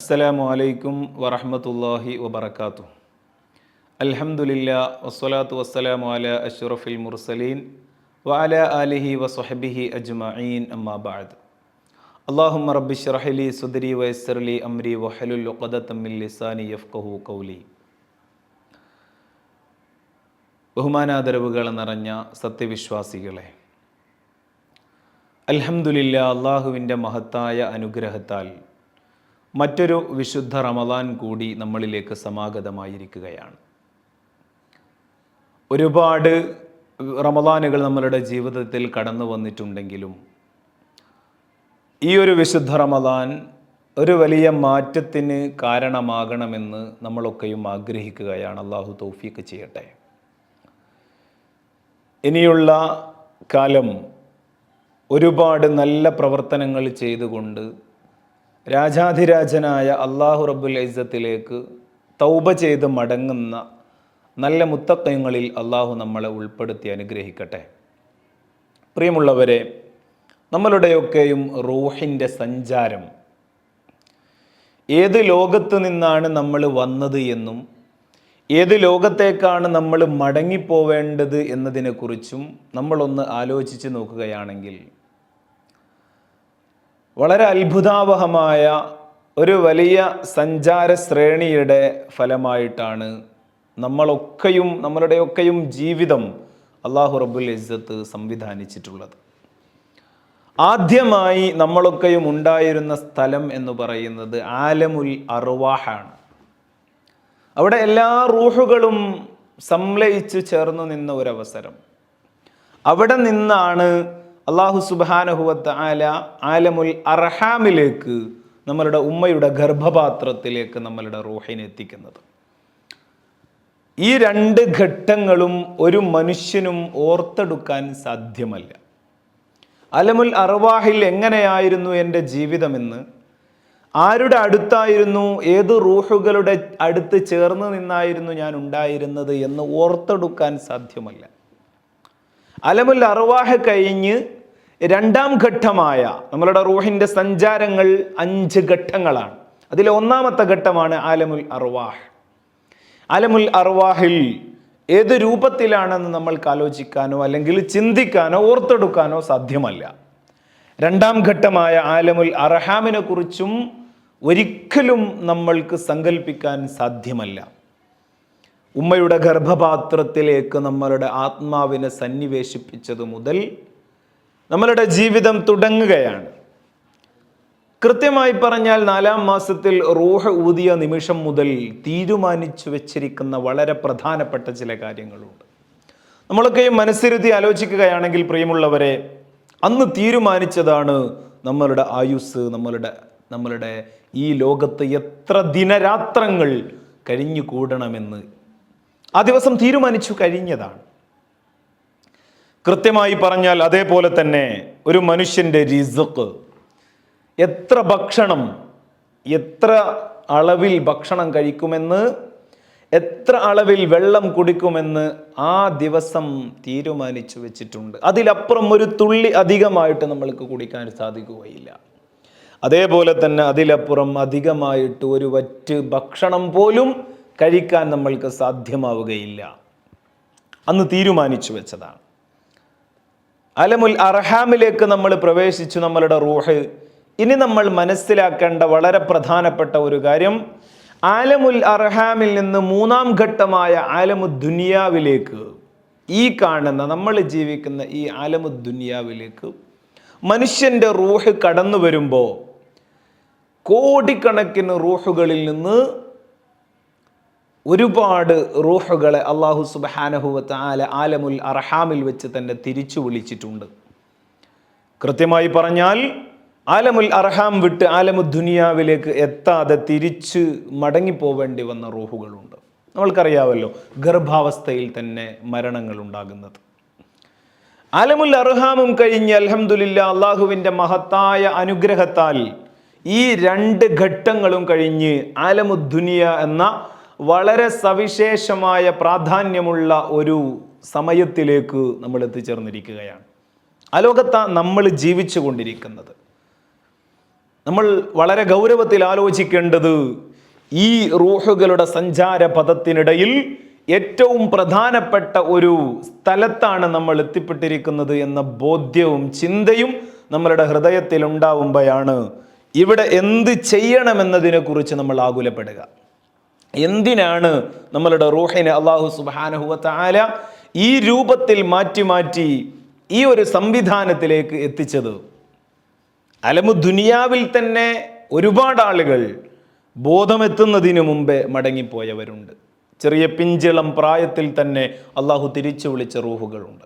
അസ്സലാമു അലൈക്കും വറഹമത്തല്ലാഹി വബറകാതുഹു. അൽഹമുല്ല വസ്സലാത്തു വസ്സലാമു അല അഷ്റഫിൽ മുർസലീൻ വഅല ആലിഹി വസ്ഹബിഹി അജ്മഈൻ അമ്മാബാദ് അള്ളാഹു റബ്ബി സുദരി ലി അമ്രി വഹലുൽ ഉഖദതം മിൻ ലിസാനി യഫ്ഖഹു ഖൗലി. ബഹുമാനാദരവുകൾ നിറഞ്ഞ സത്യവിശ്വാസികളെ അൽഹമുല്ല അള്ളാഹുവിന്റെ മഹത്തായ അനുഗ്രഹത്താൽ മറ്റൊരു വിശുദ്ധ റമദാൻ കൂടി നമ്മളിലേക്ക് സമാഗതമായിരിക്കുകയാണ്. ഒരുപാട് റമദാനുകൾ നമ്മളുടെ ജീവിതത്തിൽ കടന്നു വന്നിട്ടുണ്ടെങ്കിലും ഈ ഒരു വിശുദ്ധ റമദാൻ ഒരു വലിയ മാറ്റത്തിന് കാരണമാകണമെന്ന് നമ്മളൊക്കെയും ആഗ്രഹിക്കുകയാണ്. അള്ളാഹു തൗഫീക്ക് ചെയ്യട്ടെ. ഇനിയുള്ള കാലം ഒരുപാട് നല്ല പ്രവർത്തനങ്ങൾ ചെയ്തുകൊണ്ട് രാജാധിരാജനായ അള്ളാഹു റബ്ബുൽ ഇസ്സത്തിലേക്ക് തൗബ ചെയ്ത് മടങ്ങുന്ന നല്ല മുത്തക്കയങ്ങളിൽ അള്ളാഹു നമ്മളെ ഉൾപ്പെടുത്തി അനുഗ്രഹിക്കട്ടെ. പ്രിയമുള്ളവരെ നമ്മളുടെയൊക്കെയും റൂഹിന്റെ സഞ്ചാരം ഏത് ലോകത്ത് നിന്നാണ് നമ്മൾ വന്നത് എന്നും ഏത് ലോകത്തേക്കാണ് നമ്മൾ മടങ്ങിപ്പോവേണ്ടത് എന്നതിനെക്കുറിച്ചും നമ്മളൊന്ന് ആലോചിച്ച് നോക്കുകയാണെങ്കിൽ വളരെ അത്ഭുതാവഹമായ ഒരു വലിയ സഞ്ചാര ശ്രേണിയുടെ ഫലമായിട്ടാണ് നമ്മളൊക്കെയും നമ്മളുടെയൊക്കെയും ജീവിതം അള്ളാഹു റബ്ബുൽ ഇസ്സത്ത് സംവിധാനിച്ചിട്ടുള്ളത്. ആദ്യമായി നമ്മളൊക്കെയും ഉണ്ടായിരുന്ന സ്ഥലം എന്ന് പറയുന്നത് ആലമുൽ അറുവാഹാണ് അവിടെ എല്ലാ റൂഹുകളും സംലയിച്ചു ചേർന്നു നിന്ന ഒരവസരം. അവിടെ നിന്നാണ് അള്ളാഹു സുബാനഹുവത്ത് ആല ആലമുൽ അർഹാമിലേക്ക് നമ്മളുടെ ഉമ്മയുടെ ഗർഭപാത്രത്തിലേക്ക് നമ്മളുടെ റൂഹിനെ എത്തിക്കുന്നത്. ഈ രണ്ട് ഘട്ടങ്ങളും ഒരു മനുഷ്യനും ഓർത്തെടുക്കാൻ സാധ്യമല്ല. അലമുൽ അർവാഹിൽ എങ്ങനെയായിരുന്നു എന്റെ ജീവിതമെന്ന്? ആരുടെ അടുത്തായിരുന്നു? ഏത് റൂഹുകളുടെ അടുത്ത് ചേർന്ന് നിന്നായിരുന്നു ഞാൻ ഉണ്ടായിരുന്നത് എന്ന് ഓർത്തെടുക്കാൻ സാധ്യമല്ല. അലമുൽ അറവാഹ് കഴിഞ്ഞ് രണ്ടാം ഘട്ടമായ നമ്മളുടെ റൂഹിന്റെ സഞ്ചാരങ്ങൾ അഞ്ച് ഘട്ടങ്ങളാണ്. അതിലെ ഒന്നാമത്തെ ഘട്ടമാണ് ആലമുൽ അർവാഹ്. ആലമുൽ അർവാഹിൽ ഏത് രൂപത്തിലാണെന്ന് നമ്മൾക്ക് ആലോചിക്കാനോ അല്ലെങ്കിൽ ചിന്തിക്കാനോ ഓർത്തെടുക്കാനോ സാധ്യമല്ല. രണ്ടാം ഘട്ടമായ ആലമുൽ അർഹാമിനെ കുറിച്ചും ഒരിക്കലും നമ്മൾക്ക് സങ്കല്പിക്കാൻ സാധ്യമല്ല. ഉമ്മയുടെ ഗർഭപാത്രത്തിലേക്ക് നമ്മളുടെ ആത്മാവിനെ സന്നിവേശിപ്പിച്ചത് മുതൽ നമ്മളുടെ ജീവിതം തുടങ്ങുകയാണ്. കൃത്യമായി പറഞ്ഞാൽ നാലാം മാസത്തിൽ റൂഹ് ഊതിയ നിമിഷം മുതൽ തീരുമാനിച്ചു വെച്ചിരിക്കുന്ന വളരെ പ്രധാനപ്പെട്ട ചില കാര്യങ്ങളുണ്ട്. നമ്മളൊക്കെ മനസ്സിരുത്തി ആലോചിക്കുകയാണെങ്കിൽ പ്രിയമുള്ളവരെ അന്ന് തീരുമാനിച്ചതാണ് നമ്മളുടെ ആയുസ് നമ്മളുടെ നമ്മളുടെ ഈ ലോകത്ത് എത്ര ദിനരാത്രങ്ങൾ കഴിഞ്ഞു കൂടണമെന്ന് ആ ദിവസം തീരുമാനിച്ചു കഴിഞ്ഞതാണ്. കൃത്യമായി പറഞ്ഞാൽ അതേപോലെ തന്നെ ഒരു മനുഷ്യന്റെ രിസുക്ക് എത്ര ഭക്ഷണം എത്ര അളവിൽ ഭക്ഷണം കഴിക്കുമെന്ന് എത്ര അളവിൽ വെള്ളം കുടിക്കുമെന്ന് ആ ദിവസം തീരുമാനിച്ചു വെച്ചിട്ടുണ്ട്. അതിലപ്പുറം ഒരു തുള്ളി അധികമായിട്ട് നമ്മൾക്ക് കുടിക്കാൻ സാധിക്കുകയില്ല. അതേപോലെ തന്നെ അതിലപ്പുറം അധികമായിട്ട് ഒരു വറ്റ് ഭക്ഷണം പോലും കഴിക്കാൻ നമ്മൾക്ക് സാധ്യമാവുകയില്ല. അന്ന് തീരുമാനിച്ചു വെച്ചതാണ്. അലമുൽ അർഹാമിലേക്ക് നമ്മൾ പ്രവേശിച്ചു നമ്മളുടെ റൂഹ്. ഇനി നമ്മൾ മനസ്സിലാക്കേണ്ട വളരെ പ്രധാനപ്പെട്ട ഒരു കാര്യം ആലമുൽ അർഹാമിൽ നിന്ന് മൂന്നാം ഘട്ടമായ ആലമു ദുനിയാവിലേക്ക് ഈ കാണുന്ന നമ്മൾ ജീവിക്കുന്ന ഈ ആലമു ദുനിയാവിലേക്ക് മനുഷ്യന്റെ റൂഹ് കടന്നു വരുമ്പോൾ കോടിക്കണക്കിന് റൂഹുകളിൽ നിന്ന് ഒരുപാട് റൂഹുകളെ അള്ളാഹു സുബാനഹുവത്ത് ആല ആലമുൽ അർഹാമിൽ വെച്ച് തന്നെ തിരിച്ചു വിളിച്ചിട്ടുണ്ട്. കൃത്യമായി പറഞ്ഞാൽ ആലമുൽ അർഹാം വിട്ട് ആലമു ദുനിയാവിലേക്ക് എത്താതെ തിരിച്ച് മടങ്ങിപ്പോവേണ്ടി വന്ന റൂഹുകളുണ്ട്. നമ്മൾക്കറിയാമല്ലോ ഗർഭാവസ്ഥയിൽ തന്നെ മരണങ്ങൾ ഉണ്ടാകുന്നത് ആലമുൽ അർഹാമും കഴിഞ്ഞ് അലഹമുല്ല അള്ളാഹുവിന്റെ മഹത്തായ അനുഗ്രഹത്താൽ ഈ രണ്ട് ഘട്ടങ്ങളും കഴിഞ്ഞ് ആലമുദ്ദുനിയ ദുനിയ എന്ന വളരെ സവിശേഷമായ പ്രാധാന്യമുള്ള ഒരു സമയത്തിലേക്ക് നമ്മൾ എത്തിച്ചേർന്നിരിക്കുകയാണ്. ആ നമ്മൾ ജീവിച്ചു കൊണ്ടിരിക്കുന്നത്. നമ്മൾ വളരെ ഗൗരവത്തിൽ ആലോചിക്കേണ്ടത് ഈ റൂഹുകളുടെ സഞ്ചാര പദത്തിനിടയിൽ ഏറ്റവും പ്രധാനപ്പെട്ട ഒരു സ്ഥലത്താണ് നമ്മൾ എത്തിപ്പെട്ടിരിക്കുന്നത് എന്ന ബോധ്യവും ചിന്തയും നമ്മളുടെ ഹൃദയത്തിൽ ഉണ്ടാവുമ്പോഴാണ് ഇവിടെ എന്ത് ചെയ്യണമെന്നതിനെ കുറിച്ച് നമ്മൾ ആകുലപ്പെടുക. എന്തിനാണ് നമ്മളുടെ റൂഹിനെ അള്ളാഹു സുബാനഹുവല ഈ രൂപത്തിൽ മാറ്റി മാറ്റി ഈ ഒരു സംവിധാനത്തിലേക്ക് എത്തിച്ചത്? അലമു ദുനിയാവിൽ തന്നെ ഒരുപാട് ആളുകൾ ബോധമെത്തുന്നതിന് മുമ്പേ മടങ്ങിപ്പോയവരുണ്ട്. ചെറിയ പിഞ്ചിളം പ്രായത്തിൽ തന്നെ അള്ളാഹു തിരിച്ചു വിളിച്ച റൂഹുകളുണ്ട്.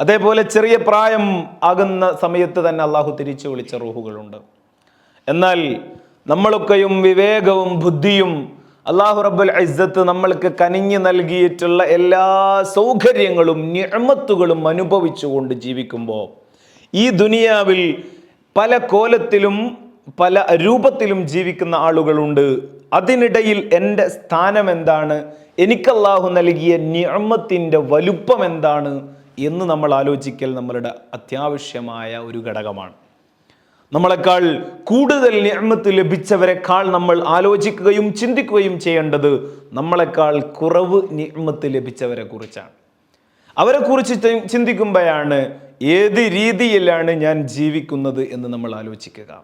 അതേപോലെ ചെറിയ പ്രായം ആകുന്ന സമയത്ത് തന്നെ അള്ളാഹു തിരിച്ചു വിളിച്ച റൂഹുകളുണ്ട്. എന്നാൽ നമ്മളൊക്കെയും വിവേകവും ബുദ്ധിയും അള്ളാഹു റബ്ബുൽ ഇസ്സത്ത് നമ്മൾക്ക് കനിഞ്ഞു നൽകിയിട്ടുള്ള എല്ലാ സൗകര്യങ്ങളും ഞമത്തുകളും അനുഭവിച്ചുകൊണ്ട് ജീവിക്കുമ്പോൾ ഈ ദുനിയാവിൽ പല കോലത്തിലും പല രൂപത്തിലും ജീവിക്കുന്ന ആളുകളുണ്ട്. അതിനിടയിൽ എന്റെ സ്ഥാനം എന്താണ്? എനിക്ക് അള്ളാഹു നൽകിയ ഞമത്തിന്റെ വലുപ്പം എന്താണ്? എന്ന് നമ്മൾ ആലോചിക്കൽ നമ്മളുടെ അത്യാവശ്യമായ ഒരു ഘടകമാണ്. നമ്മളെക്കാൾ കൂടുതൽ നിയമത്ത് ലഭിച്ചവരെക്കാൾ നമ്മൾ ആലോചിക്കുകയും ചിന്തിക്കുകയും ചെയ്യേണ്ടത് നമ്മളെക്കാൾ കുറവ് നിയമത്ത് ലഭിച്ചവരെ കുറിച്ചാണ്. അവരെ കുറിച്ച് ചിന്തിക്കുമ്പോഴാണ് ഏത് രീതിയിലാണ് ഞാൻ ജീവിക്കുന്നത് എന്ന് നമ്മൾ ആലോചിക്കുക.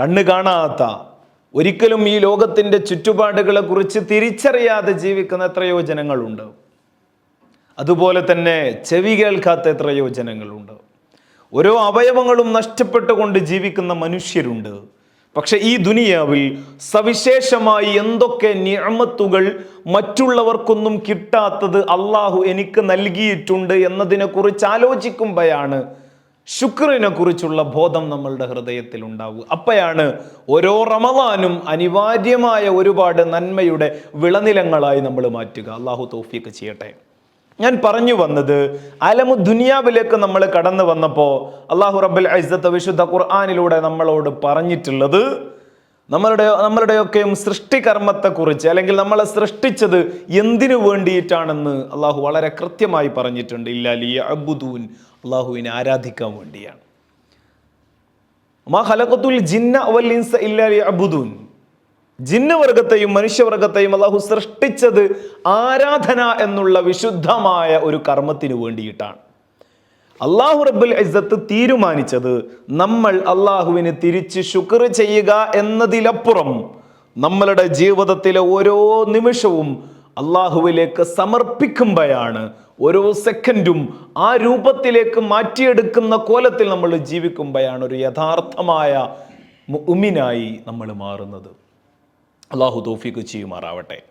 കണ്ണ് കാണാത്ത ഒരിക്കലും ഈ ലോകത്തിന്റെ ചുറ്റുപാടുകളെ കുറിച്ച് തിരിച്ചറിയാതെ ജീവിക്കുന്ന എത്രയോ ജനങ്ങളുണ്ട്. അതുപോലെ തന്നെ ചെവി കേൾക്കാത്ത എത്രയോ ജനങ്ങളുണ്ട്. ഓരോ അവയവങ്ങളും നഷ്ടപ്പെട്ടുകൊണ്ട് ജീവിക്കുന്ന മനുഷ്യരുണ്ട്. പക്ഷെ ഈ ദുനിയാവിൽ സവിശേഷമായി എന്തൊക്കെ നിയമത്തുകൾ മറ്റുള്ളവർക്കൊന്നും കിട്ടാത്തത് അള്ളാഹു എനിക്ക് നൽകിയിട്ടുണ്ട് എന്നതിനെക്കുറിച്ച് ആലോചിക്കുമ്പോഴാണ് ശുക്രനെ കുറിച്ചുള്ള ബോധം നമ്മളുടെ ഹൃദയത്തിൽ ഉണ്ടാവുക. അപ്പോഴാണ് ഓരോ റമദാനും അനിവാര്യമായ ഒരുപാട് നന്മയുടെ വിളനിലങ്ങളായി നമ്മൾ മാറ്റുക. അള്ളാഹു തോഫിയൊക്കെ ചെയ്യട്ടെ. ഞാൻ പറഞ്ഞു വന്നത് അലമു ദുനിയാവിലേക്ക് നമ്മൾ കടന്നു വന്നപ്പോൾ അള്ളാഹു റബ്ബുൽ ഐസത്ത് വിശുദ്ധ ഖുർആാനിലൂടെ നമ്മളോട് പറഞ്ഞിട്ടുള്ളത് നമ്മളുടെ നമ്മളുടെയൊക്കെയും സൃഷ്ടികർമ്മത്തെക്കുറിച്ച് അല്ലെങ്കിൽ നമ്മളെ സൃഷ്ടിച്ചത് എന്തിനു വേണ്ടിയിട്ടാണെന്ന് അള്ളാഹു വളരെ കൃത്യമായി പറഞ്ഞിട്ടുണ്ട്. ഇല്ലാലി അബുദൂൻ അള്ളാഹുവിനെ ആരാധിക്കാൻ വേണ്ടിയാണ്. മാ ഹലക്കത്തുൽ ജിന്ന വൽ ഇൻസ ഇല്ലാലി അബുദൂൻ ജിന്നുവർഗത്തെയും മനുഷ്യവർഗത്തെയും അള്ളാഹു സൃഷ്ടിച്ചത് ആരാധന എന്നുള്ള വിശുദ്ധമായ ഒരു കർമ്മത്തിന് വേണ്ടിയിട്ടാണ്. അള്ളാഹു റബ്ബുൽ ഇസ്സത്ത് തീരുമാനിച്ചത് നമ്മൾ അള്ളാഹുവിന് തിരിച്ച് ശുക്ർ ചെയ്യുക എന്നതിലപ്പുറം നമ്മളുടെ ജീവിതത്തിലെ ഓരോ നിമിഷവും അള്ളാഹുവിലേക്ക് സമർപ്പിക്കുമ്പോഴാണ് ഓരോ സെക്കൻഡും ആ രൂപത്തിലേക്ക് മാറ്റിയെടുക്കുന്ന കോലത്തിൽ നമ്മൾ ജീവിക്കുമ്പോഴാണ് ഒരു യഥാർത്ഥമായ ഉമിനായി നമ്മൾ മാറുന്നത്. അള്ളാഹു തോഫിക്ക് ചെയ്യുമാറാവട്ടെ.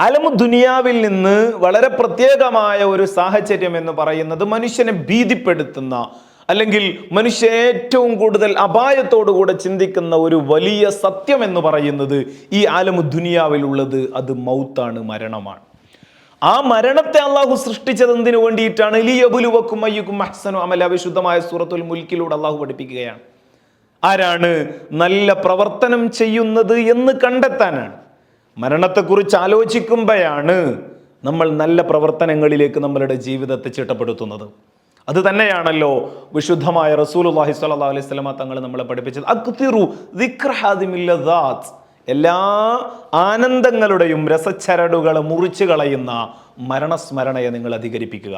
അലമു ദുനിയാവിൽ നിന്ന് വളരെ പ്രത്യേകമായ ഒരു സാഹചര്യം എന്ന് പറയുന്നത് മനുഷ്യനെ ഭീതിപ്പെടുത്തുന്ന അല്ലെങ്കിൽ മനുഷ്യ ഏറ്റവും കൂടുതൽ അപായത്തോടുകൂടെ ചിന്തിക്കുന്ന ഒരു വലിയ സത്യം എന്ന് പറയുന്നത് ഈ ആലമു ദുനിയാവിലുള്ളത് അത് മൗത്താണ് മരണമാണ്. ആ മരണത്തെ അള്ളാഹു സൃഷ്ടിച്ചത് എന്തിനു വേണ്ടിയിട്ടാണ്? ലിയബുലുവക്കും അയ്യക്കും അഹ്സനു അമല വിശുദ്ധമായ സൂറത്തുൽ മുൽക്കിലൂടെ അള്ളാഹു പഠിപ്പിക്കുകയാണ്. ആരാണ് നല്ല പ്രവർത്തനം ചെയ്യുന്നത് എന്ന് കണ്ടെത്താനാണ്. മരണത്തെക്കുറിച്ച് ആലോചിക്കുമ്പോഴാണ് നമ്മൾ നല്ല പ്രവർത്തനങ്ങളിലേക്ക് നമ്മളുടെ ജീവിതത്തെ ചിട്ടപ്പെടുത്തുന്നത്. അത് തന്നെയാണല്ലോ വിശുദ്ധമായ റസൂലുള്ളാഹി സ്വല്ലാ അലൈഹി വസല്ലമ തങ്ങൾ നമ്മളെ പഠിപ്പിച്ചത്. അക്തിറു ദിക്റഹാദിമില്ലദാത്ത് എല്ലാ ആനന്ദങ്ങളുടെയും രസച്ചരടുകളെ മുറിച്ചു കളയുന്ന മരണസ്മരണയെ നിങ്ങൾ അധികരിപ്പിക്കുക.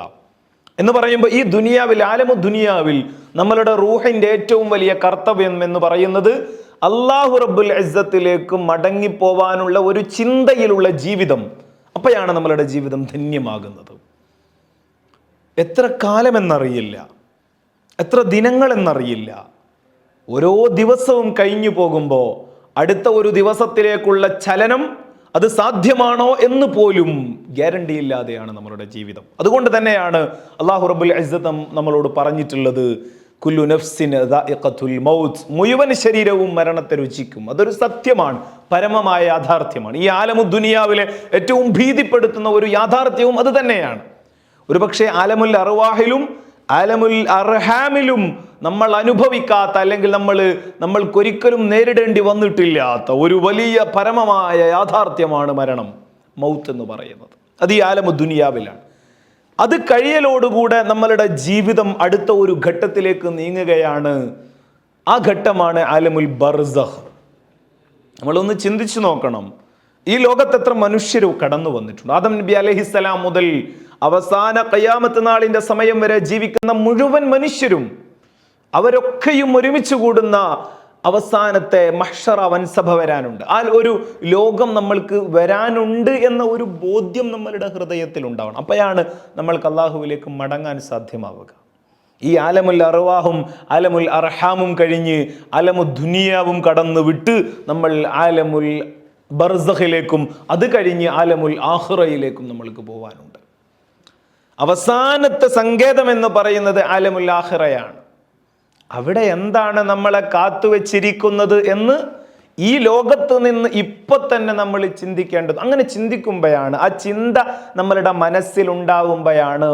എന്ന് പറയുമ്പോൾ ഈ ദുനിയാവിൽ ആലമു ദുനിയാവിൽ നമ്മളുടെ റൂഹിന്റെ ഏറ്റവും വലിയ കർത്തവ്യം എന്ന് പറയുന്നത് അള്ളാഹു റബ്ബുൽ അസത്തിലേക്ക് മടങ്ങിപ്പോവാനുള്ള ഒരു ചിന്തയിലുള്ള ജീവിതം. അപ്പോഴാണ് നമ്മളുടെ ജീവിതം ധന്യമാകുന്നത്. എത്ര കാലമെന്നറിയില്ല. എത്ര ദിനങ്ങളെന്നറിയില്ല. ഓരോ ദിവസവും കഴിഞ്ഞു പോകുമ്പോൾ അടുത്ത ഒരു ദിവസത്തിലേക്കുള്ള ചലനം അത് സാധ്യമാണോ എന്ന് പോലും ഗ്യാരണ്ടി ഇല്ലാതെയാണ് നമ്മളുടെ ജീവിതം. അതുകൊണ്ട് തന്നെയാണ് അള്ളാഹു റബുൽ ഇസ്സത്ത് നമ്മളോട് പറഞ്ഞിട്ടുള്ളത് കുല്ലു നഫ്സിന് മൗത്ത്. മുഴുവൻ ശരീരവും മരണത്തെ രുചിക്കും. അതൊരു സത്യമാണ്. പരമമായ യാഥാർത്ഥ്യമാണ്. ഈ ആലമു ദുനിയാവിലെ ഏറ്റവും ഭീതിപ്പെടുത്തുന്ന ഒരു യാഥാർത്ഥ്യവും അത് തന്നെയാണ്. ഒരുപക്ഷെ ആലമുൽ അറുവാഹിലും ആലമുൽ അർഹാമിലും നമ്മൾ അനുഭവിക്കാത്ത അല്ലെങ്കിൽ നമ്മൾ നമ്മൾക്കൊരിക്കലും നേരിടേണ്ടി വന്നിട്ടില്ലാത്ത ഒരു വലിയ പരമമായ യാഥാർത്ഥ്യമാണ് മരണം. മൗത്ത് എന്ന് പറയുന്നത്. അത് ഈ ആലമു ദുനിയാവിലാണ്. അത് കഴിയലോടുകൂടെ നമ്മളുടെ ജീവിതം അടുത്ത ഒരു ഘട്ടത്തിലേക്ക് നീങ്ങുകയാണ്. ആ ഘട്ടമാണ് ആലമുൽ ബർസഹ് നമ്മളൊന്ന് ചിന്തിച്ചു നോക്കണം. ഈ ലോകത്ത് എത്ര മനുഷ്യർ കടന്നു വന്നിട്ടുണ്ട്. ആദം നബി അലഹിസ്സലാം മുതൽ അവസാന കയ്യാമത്ത് നാളിന്റെ സമയം വരെ ജീവിക്കുന്ന മുഴുവൻ മനുഷ്യരും അവരൊക്കെയും ഒരുമിച്ച് കൂടുന്ന അവസാനത്തെ മഹ്ഷറ വൻസഭ വരാനുണ്ട്. ആ ഒരു ലോകം നമ്മൾക്ക് വരാനുണ്ട് എന്ന ഒരു ബോധ്യം നമ്മളുടെ ഹൃദയത്തിൽ ഉണ്ടാവണം. അപ്പോഴാണ് നമ്മൾക്ക് അള്ളാഹുവിലേക്ക് മടങ്ങാൻ സാധ്യമാവുക. ഈ അലമുൽ അറുവാഹും അലമുൽ അർഹാമും കഴിഞ്ഞ് അലമു ദുനിയാവും കടന്നു വിട്ട് നമ്മൾ ആലമുൽ ബർസഹിലേക്കും അത് കഴിഞ്ഞ് ആലമുൽ ആഹ്റയിലേക്കും നമ്മൾക്ക് പോകാനുണ്ട് അവസാനത്തെ സങ്കേതം എന്ന് പറയുന്നത് ആലമുൽ ആഹ്റയാണ് അവിടെ എന്താണ് നമ്മളെ കാത്തുവച്ചിരിക്കുന്നത് എന്ന് ഈ ലോകത്ത് നിന്ന് ഇപ്പൊ തന്നെ നമ്മൾ ചിന്തിക്കേണ്ടത്. അങ്ങനെ ചിന്തിക്കുമ്പോഴാണ് ആ ചിന്ത നമ്മളുടെ മനസ്സിൽ ഉണ്ടാവുമ്പോഴാണ്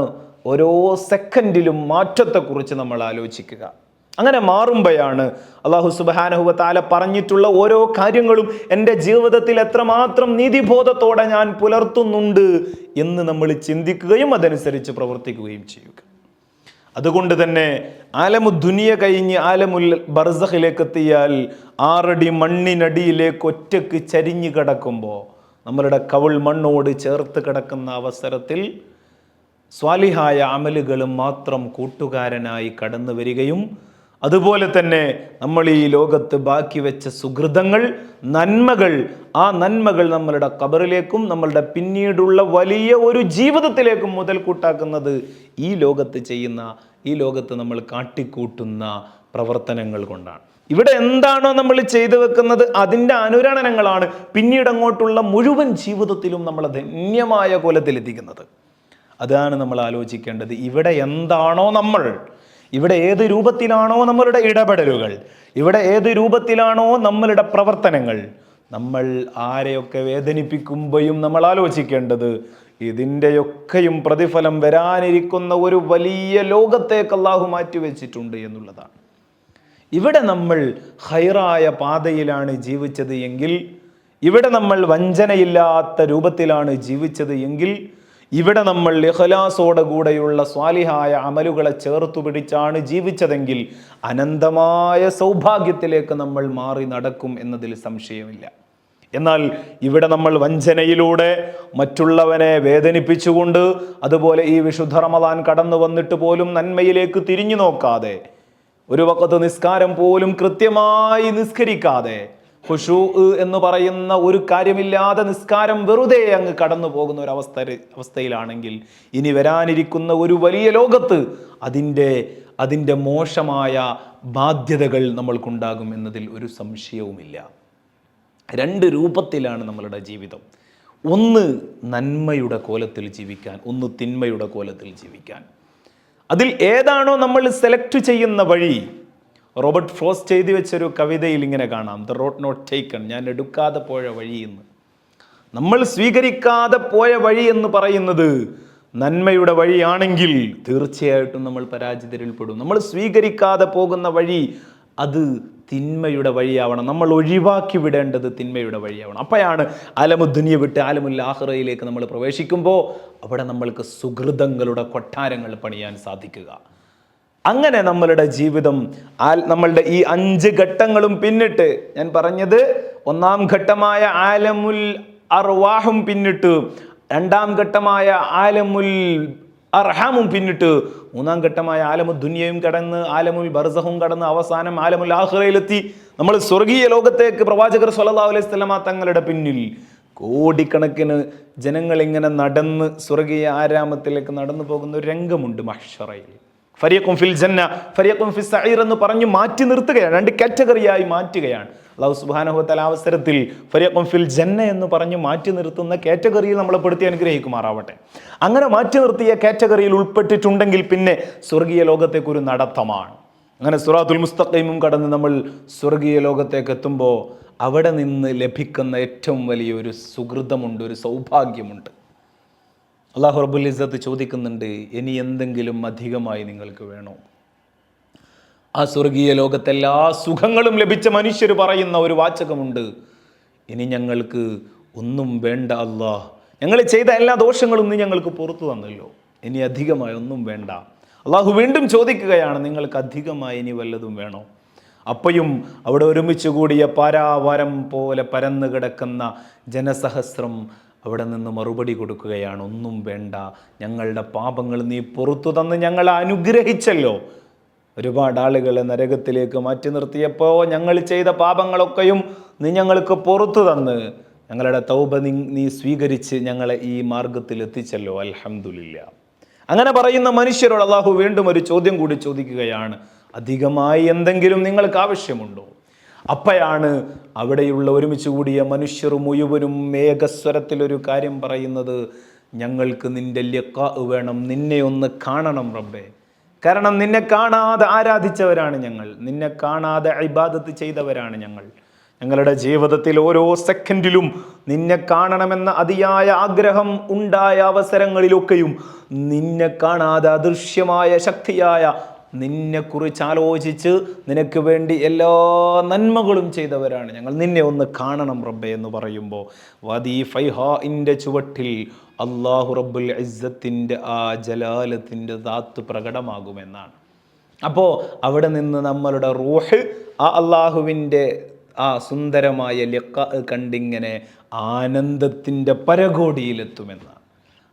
ഓരോ സെക്കൻഡിലും മാറ്റത്തെക്കുറിച്ച് നമ്മൾ ആലോചിക്കുക. അങ്ങനെ മാറുമ്പോഴാണ് അള്ളാഹു സുബാനഹുവ താല പറഞ്ഞിട്ടുള്ള ഓരോ കാര്യങ്ങളും എന്റെ ജീവിതത്തിൽ എത്രമാത്രം നീതിബോധത്തോടെ ഞാൻ പുലർത്തുന്നുണ്ട് എന്ന് നമ്മൾ ചിന്തിക്കുകയും അതനുസരിച്ച് പ്രവർത്തിക്കുകയും ചെയ്യുക. അതുകൊണ്ട് തന്നെ ആലമു ദുനിയ കഴിഞ്ഞ് ആലമുൽ ബർസഖിലേക്ക് എത്തിയാൽ ആറടി മണ്ണിനടിയിലേക്ക് ഒറ്റയ്ക്ക് ചരിഞ്ഞു കിടക്കുമ്പോൾ നമ്മളുടെ കവിൾ മണ്ണോട് ചേർത്ത് കിടക്കുന്ന അവസരത്തിൽ സ്വാലിഹായ അമലുകളും മാത്രം കൂട്ടുകാരനായി കടന്നു വരികയും അതുപോലെ തന്നെ നമ്മൾ ഈ ലോകത്ത് ബാക്കി വെച്ച സുഹൃതങ്ങൾ നന്മകൾ ആ നന്മകൾ നമ്മളുടെ കബറിലേക്കും നമ്മളുടെ പിന്നീടുള്ള വലിയ ഒരു ജീവിതത്തിലേക്കും മുതൽ കൂട്ടാക്കുന്നത് ഈ ലോകത്ത് ചെയ്യുന്ന ഈ ലോകത്ത് നമ്മൾ കാട്ടിക്കൂട്ടുന്ന പ്രവർത്തനങ്ങൾ കൊണ്ടാണ്. ഇവിടെ എന്താണോ നമ്മൾ ചെയ്തു വെക്കുന്നത് അതിന്റെ അനുരണനങ്ങളാണ് പിന്നീട് അങ്ങോട്ടുള്ള മുഴുവൻ ജീവിതത്തിലും നമ്മളെ ധന്യമായ കോലത്തിലെത്തിക്കുന്നത്. അതാണ് നമ്മൾ ആലോചിക്കേണ്ടത്. ഇവിടെ എന്താണോ നമ്മൾ ഇവിടെ ഏത് രൂപത്തിലാണോ നമ്മളുടെ ഇടപെടലുകൾ ഇവിടെ ഏത് രൂപത്തിലാണോ നമ്മളുടെ പ്രവർത്തനങ്ങൾ നമ്മൾ ആരെയൊക്കെ വേദനിപ്പിക്കുമ്പോഴും നമ്മൾ ആലോചിക്കേണ്ടത് ഇതിന്റെയൊക്കെയും പ്രതിഫലം വരാനിരിക്കുന്ന ഒരു വലിയ ലോകത്തേക്ക് അള്ളാഹു മാറ്റിവെച്ചിട്ടുണ്ട് എന്നുള്ളതാണ്. ഇവിടെ നമ്മൾ ഹൈറായ പാതയിലാണ് ജീവിച്ചത് എങ്കിൽ ഇവിടെ നമ്മൾ വഞ്ചനയില്ലാത്ത രൂപത്തിലാണ് ജീവിച്ചത് എങ്കിൽ ഇവിടെ നമ്മൾ ഇഖലാസോടെ കൂടെയുള്ള സ്വാലിഹായ അമലുകളെ ചേർത്തു പിടിച്ചാണ് ജീവിച്ചതെങ്കിൽ അനന്തമായ സൗഭാഗ്യത്തിലേക്ക് നമ്മൾ മാറി നടക്കും എന്നതിൽ സംശയമില്ല. എന്നാൽ ഇവിടെ നമ്മൾ വഞ്ചനയിലൂടെ മറ്റുള്ളവനെ വേദനിപ്പിച്ചുകൊണ്ട് അതുപോലെ ഈ വിശുദ്ധ റമദാൻ കടന്നു വന്നിട്ട് പോലും നന്മയിലേക്ക് തിരിഞ്ഞു നോക്കാതെ ഒരു വക്കത്ത് നിസ്കാരം പോലും കൃത്യമായി നിസ്കരിക്കാതെ ഹുഷു എന്ന് പറയുന്ന ഒരു കാര്യമില്ലാതെ നിസ്കാരം വെറുതെ അങ്ങ് കടന്നു പോകുന്ന ഒരു അവസ്ഥ അവസ്ഥയിലാണെങ്കിൽ ഇനി വരാനിരിക്കുന്ന ഒരു വലിയ ലോകത്ത് അതിന്റെ അതിന്റെ മോശമായ ബാധ്യതകൾ നമ്മൾക്കുണ്ടാകും എന്നതിൽ ഒരു സംശയവുമില്ല. രണ്ട് രൂപത്തിലാണ് നമ്മളുടെ ജീവിതം. ഒന്ന് നന്മയുടെ കോലത്തിൽ ജീവിക്കാൻ ഒന്ന് തിന്മയുടെ കോലത്തിൽ ജീവിക്കാൻ. അതിൽ ഏതാണോ നമ്മൾ സെലക്ട് ചെയ്യുന്ന വഴി റോബർട്ട് ഫ്രോസ്റ്റ് എഴുതി വെച്ചൊരു കവിതയിൽ ഇങ്ങനെ കാണാം. ദ റോഡ് നോട്ട് ടേക്കൺ ഞാൻ എടുക്കാതെ പോയ വഴി എന്ന് നമ്മൾ സ്വീകരിക്കാതെ പോയ വഴി എന്ന് പറയുന്നത് നന്മയുടെ വഴിയാണെങ്കിൽ തീർച്ചയായിട്ടും നമ്മൾ പരാജിതരിൽ പെടും നമ്മൾ സ്വീകരിക്കാതെ പോകുന്ന വഴി അത് തിന്മയുടെ വഴിയാവണം. നമ്മൾ ഒഴിവാക്കി വിടേണ്ടത് തിന്മയുടെ വഴിയാവണം. അപ്പോഴാണ് ആലമുദ്ദുനിയെ വിട്ട് ആലമുൽ ആഹ്റയിലേക്ക് നമ്മൾ പ്രവേശിക്കുമ്പോൾ അവിടെ നമ്മൾക്ക് സുഹൃതങ്ങളുടെ കൊട്ടാരങ്ങൾ പണിയാൻ സാധിക്കുക. അങ്ങനെ നമ്മളുടെ ജീവിതം നമ്മളുടെ ഈ അഞ്ച് ഘട്ടങ്ങളും പിന്നിട്ട് ഞാൻ പറഞ്ഞത് ഒന്നാം ഘട്ടമായ ആലമുൽ അർവാഹും പിന്നിട്ട് രണ്ടാം ഘട്ടമായ ആലമുൽ അർഹാമും പിന്നിട്ട് മൂന്നാം ഘട്ടമായ ആലമു ദുനിയയും കടന്ന് ആലമുൽ ബർസഹും കടന്ന് അവസാനം ആലമുൽ ആഹ്റയിലെത്തി നമ്മൾ സ്വർഗീയ ലോകത്തേക്ക് പ്രവാചകർ സല്ലല്ലാഹു അലൈഹി സ്വലമ തങ്ങളുടെ പിന്നിൽ കോടിക്കണക്കിന് ജനങ്ങൾ ഇങ്ങനെ നടന്ന് സ്വർഗീയ ആരാമത്തിലേക്ക് നടന്നു പോകുന്ന ഒരു രംഗമുണ്ട് മഹ്ഷറയിൽ. ഫരിയക്കും ഫിൽ ജന്ന ഫരിയക്കും ഫിൽ സഈർ എന്ന് പറഞ്ഞു മാറ്റി നിർത്തുകയാണ്. രണ്ട് കാറ്റഗറിയായി മാറ്റുകയാണ്. അള്ളാഹു സുബാനഹുത്തല അവസരത്തിൽ ഫരിയക്കും ഫിൽ ജന്ന എന്ന് പറഞ്ഞ് മാറ്റി നിർത്തുന്ന കാറ്റഗറിയിൽ നമ്മളെ പെടുത്തി അനുഗ്രഹിക്കുമാറാവട്ടെ. അങ്ങനെ മാറ്റി നിർത്തിയ കാറ്റഗറിയിൽ ഉൾപ്പെട്ടിട്ടുണ്ടെങ്കിൽ പിന്നെ സ്വർഗീയ ലോകത്തേക്ക് ഒരു നടത്തമാണ്. അങ്ങനെ സുറാത്തുൽ മുസ്തഖീമും കടന്ന് നമ്മൾ സ്വർഗീയ ലോകത്തേക്ക് എത്തുമ്പോൾ അവിടെ നിന്ന് ലഭിക്കുന്ന ഏറ്റവും വലിയൊരു സുഹൃതമുണ്ട് ഒരു സൗഭാഗ്യമുണ്ട്. അള്ളാഹു റബുൽ ഇസ്സത്ത് ചോദിക്കുന്നുണ്ട് ഇനി എന്തെങ്കിലും അധികമായി നിങ്ങൾക്ക് വേണോ? ആ സ്വർഗീയ ലോകത്തെല്ലാ സുഖങ്ങളും ലഭിച്ച മനുഷ്യർ പറയുന്ന ഒരു വാചകമുണ്ട് ഇനി ഞങ്ങൾക്ക് ഒന്നും വേണ്ട അള്ളാഹ് ഞങ്ങൾ ചെയ്ത എല്ലാ ദോഷങ്ങളും നീ ഞങ്ങൾക്ക് പുറത്തു തന്നല്ലോ ഇനി അധികമായി ഒന്നും വേണ്ട. അള്ളാഹു വീണ്ടും ചോദിക്കുകയാണ് നിങ്ങൾക്ക് അധികമായി ഇനി വല്ലതും വേണോ? അപ്പയും അവിടെ ഒരുമിച്ച് കൂടിയ പാരാവരം പോലെ പരന്നു കിടക്കുന്ന ജനസഹസ്രം അവിടെ നിന്ന് മറുപടി കൊടുക്കുകയാണ്. ഒന്നും വേണ്ട. ഞങ്ങളുടെ പാപങ്ങൾ നീ പുറത്തു തന്ന് ഞങ്ങളെ അനുഗ്രഹിച്ചല്ലോ. ഒരുപാട് ആളുകളെ നരകത്തിലേക്ക് മാറ്റി നിർത്തിയപ്പോൾ ഞങ്ങൾ ചെയ്ത പാപങ്ങളൊക്കെയും നീ ഞങ്ങൾക്ക് പുറത്തു തന്ന്. ഞങ്ങളുടെ തൗബ നീ നീ സ്വീകരിച്ച് ഞങ്ങളെ ഈ മാർഗത്തിൽ എത്തിച്ചല്ലോ. അലഹമുല്ല അങ്ങനെ പറയുന്ന മനുഷ്യരോട് അള്ളാഹു വീണ്ടും ഒരു ചോദ്യം കൂടി ചോദിക്കുകയാണ്. അധികമായി എന്തെങ്കിലും നിങ്ങൾക്ക് ആവശ്യമുണ്ടോ? അപ്പോഴാണ് അവിടെയുള്ള ഒരുമിച്ച് കൂടിയ മനുഷ്യർ മുഴുവനും ഏകസ്വരത്തിലൊരു കാര്യം പറയുന്നത് ഞങ്ങൾക്ക് നിന്റെ ലക്ക വേണം നിന്നെ ഒന്ന് കാണണം റബ്ബേ. കാരണം നിന്നെ കാണാതെ ആരാധിച്ചവരാണ് ഞങ്ങൾ. നിന്നെ കാണാതെ ഇബാദത്ത് ചെയ്തവരാണ് ഞങ്ങൾ. ഞങ്ങളുടെ ജീവിതത്തിൽ ഓരോ സെക്കൻഡിലും നിന്നെ കാണണമെന്ന അതിയായ ആഗ്രഹം ഉണ്ടായ അവസരങ്ങളിലൊക്കെയും നിന്നെ കാണാതെ അദൃശ്യമായ ശക്തിയായ നിന്നെക്കുറിച്ച് ആലോചിച്ച് നിനക്ക് വേണ്ടി എല്ലാ നന്മകളും ചെയ്തവരാണ്. ഞങ്ങൾ നിന്നെ ഒന്ന് കാണണം റബ്ബെ എന്ന് പറയുമ്പോൾ വദീ ഫൈഹാഇന്റെ ചുവട്ടിൽ അള്ളാഹു റബ്ബുൽ ഇസ്സത്തിന്റെ ആ ജലാലത്തിന്റെ ദാത്ത് പ്രകടമാകുമെന്നാണ്. അപ്പോൾ അവിടെ നിന്ന് നമ്മളുടെ റൂഹ് ആ അള്ളാഹുവിന്റെ ആ സുന്ദരമായ ലക്ക കണ്ടിങ്ങനെ ആനന്ദത്തിന്റെ പരകോടിയിലെത്തുമെന്നാണ്.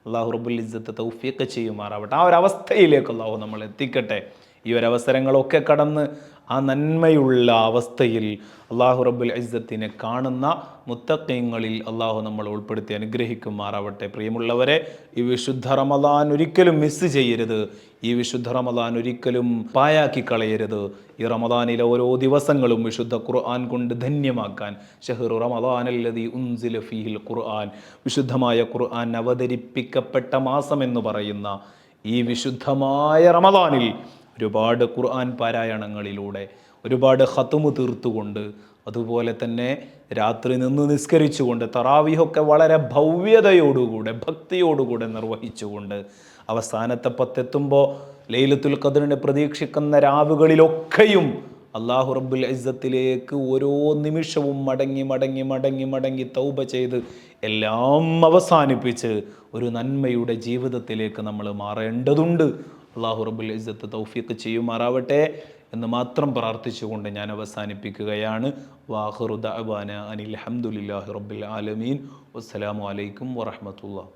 അള്ളാഹു റബ്ബുൽ ഇസ്സത്ത് തൗഫീഖ് ചെയ്യുമാറാവട്ടെ. ആ ഒരു അവസ്ഥയിലേക്ക് അള്ളാഹു നമ്മൾ എത്തിക്കട്ടെ ഈ ഒരു അവസരങ്ങളൊക്കെ കടന്ന് ആ നന്മയുള്ള അവസ്ഥയിൽ അള്ളാഹു റബ്ബുൽ ഇസ്സത്തിനെ കാണുന്ന മുത്തക്കയങ്ങളിൽ അള്ളാഹു നമ്മൾ ഉൾപ്പെടുത്തി അനുഗ്രഹിക്കുമാറാവട്ടെ. പ്രിയമുള്ളവരെ ഈ വിശുദ്ധ റമദാൻ ഒരിക്കലും മിസ് ചെയ്യരുത്. ഈ വിശുദ്ധ റമദാൻ ഒരിക്കലും പായാക്കി കളയരുത്. ഈ റമദാനിലെ ഓരോ ദിവസങ്ങളും വിശുദ്ധ ഖുർആൻ കൊണ്ട് ധന്യമാക്കാൻ. ഷെഹ്റു റമദാനല്ലതി ഉൻസില ഫീഹിൽ ഖുർആൻ. വിശുദ്ധമായ ഖുർആൻ അവതരിപ്പിക്കപ്പെട്ട മാസം എന്ന് പറയുന്ന ഈ വിശുദ്ധമായ റമദാനിൽ ഒരുപാട് ഖുർആൻ പാരായണങ്ങളിലൂടെ ഒരുപാട് ഹത്തുമ് തീർത്തുകൊണ്ട് അതുപോലെ തന്നെ രാത്രി നിന്ന് നിസ്കരിച്ചുകൊണ്ട് തറാവിഹൊക്കെ വളരെ ഭവ്യതയോടുകൂടെ ഭക്തിയോടുകൂടെ നിർവഹിച്ചുകൊണ്ട് അവസാനത്തെ പത്തെത്തുമ്പോൾ ലൈലത്തുൽ ഖദറിനെ പ്രതീക്ഷിക്കുന്ന രാവുകളിലൊക്കെയും അള്ളാഹു റബ്ബുൽ ഇസ്സത്തിലേക്ക് ഓരോ നിമിഷവും മടങ്ങി മടങ്ങി മടങ്ങി മടങ്ങി തൗബ ചെയ്ത് എല്ലാം അവസാനിപ്പിച്ച് ഒരു നന്മയുടെ ജീവിതത്തിലേക്ക് നമ്മൾ മാറേണ്ടതുണ്ട്. അള്ളാഹു റബുൽ ഇസ്സത്ത് തൗഫീഖ് ചെയ്യുമാറാവട്ടെ എന്ന് മാത്രം പ്രാർത്ഥിച്ചുകൊണ്ട് ഞാൻ അവസാനിപ്പിക്കുകയാണ്. വാഹുറുദ അബാന അനിൽ അഹമ്മദില്ലാഹി റബ്ബിൽ ആലമീൻ. വസ്സലാമു അലൈക്കും വറഹമത്തുള്ള